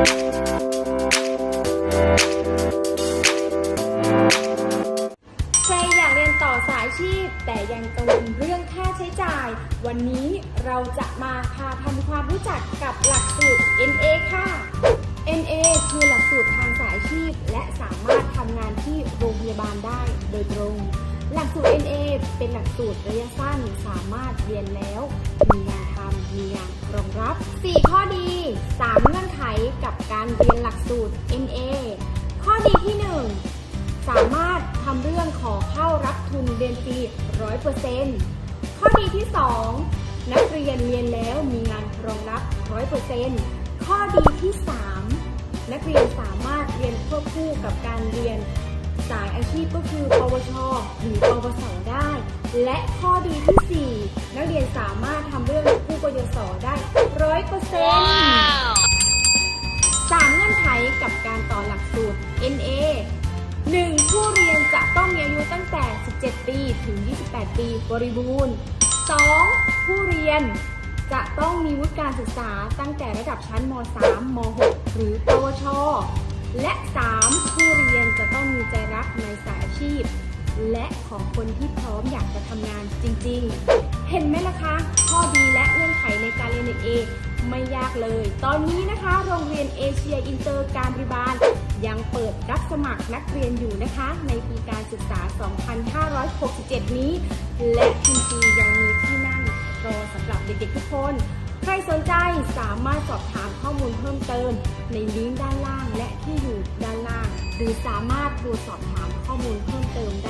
ใครอยากเรียนต่อสายอาชีพ แต่ยังกังวลเรื่องค่าใช้จ่าย วันนี้เราจะมาพาทำความรู้จักกับหลักสูตร NA ค่ะ NA คือหลักสูตรทางสายอาชีพ และสามารถทำงานที่โรงพยาบาลได้โดยตรง หลักสูตร NA เป็นหลักสูตรระยะสั้นสามารถเรียนแล้ว มีงานทำมีงานรองรับ 4 ข้อดี3เง กัการเรียนหลักสูตร NA ข้อดีที่ 1 สามารถทำเรื่องขอเข้ารับทุนเรียนฟรี100%ข้อดีที่ 2 นักเรียนเรียนแล้วมีงานรองรับ 100%ข้อดีที่ 3 นักเรียนสามารถเรียนควบคู่กับการเรียนสายอาชีพก็คือ ปวช หรือ ปวส ได้ และข้อดีที่ 4 นักเรียนสามารถทำเรื่องผู้ปยสได้100%สามเงื่อนไข กับการต่อหลักสูตร NA 1. ผู้เรียนจะต้องมีอายุตั้งแต่ 17 ปี ถึง 28 ปี บริบูรณ์ 2. ผู้เรียนจะต้องมีวุฒิการศึกษาตั้งแต่ระดับชั้นม 3 ม 6 หรือปวช และ 3. ผู้เรียนจะต้องมีใจรักในสายอาชีพ และของคนที่พร้อมอยากจะทำงานจริง ๆ เห็นไหมล่ะคะ ข้อดีและเงื่อนไขในการเรียน NA ไม่ยากเลย ตอนนี้นะคะ โรงเรียนเอเชียอินเตอร์การบริบาล ยังเปิดรับสมัครนักเรียนอยู่นะคะ ในปีการศึกษา 2567 นี้ และคุณครูยังมีที่นั่งรอสำหรับเด็กๆทุกคน ใครสนใจสามารถสอบถามข้อมูลเพิ่มเติม ในลิงก์ด้านล่างและที่อยู่ด้านล่าง หรือสามารถโทรสอบถามข้อมูลเพิ่มเติมได้